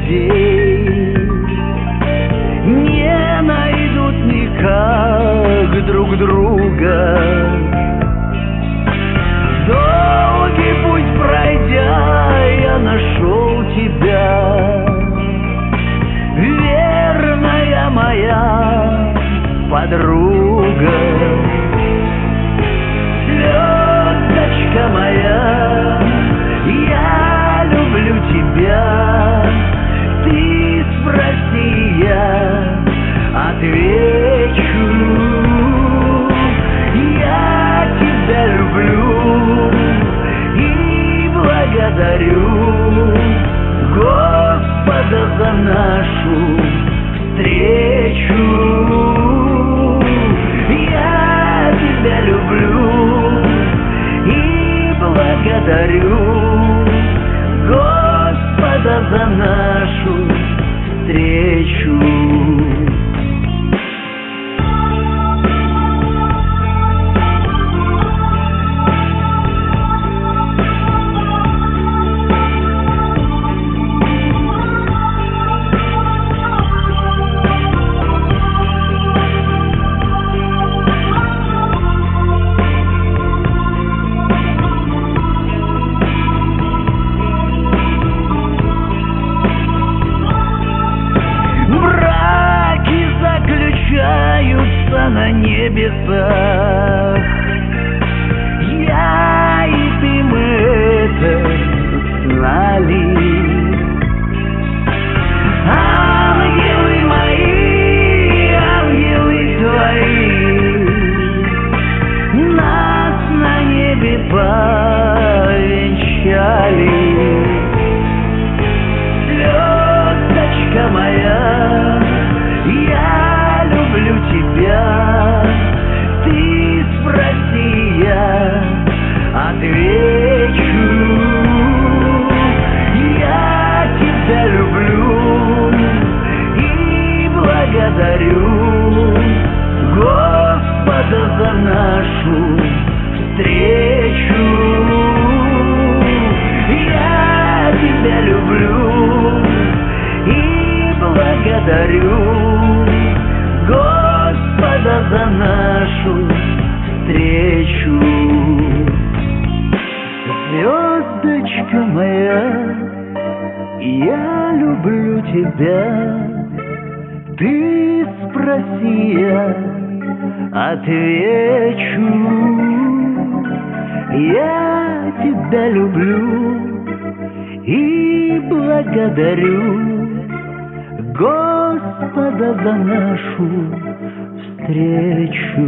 людей Не найдут никак друг друга. Долгий путь пройдя, я нашел тебя. Верная моя подруга благодарю Господа за нашу встречу. Заключаются нашу встречу. Я тебя люблю и благодарю Господа за нашу встречу. Звездочка моя, я люблю тебя. Ты спроси, я отвечу. Я тебя люблю и благодарю Господа за нашу встречу.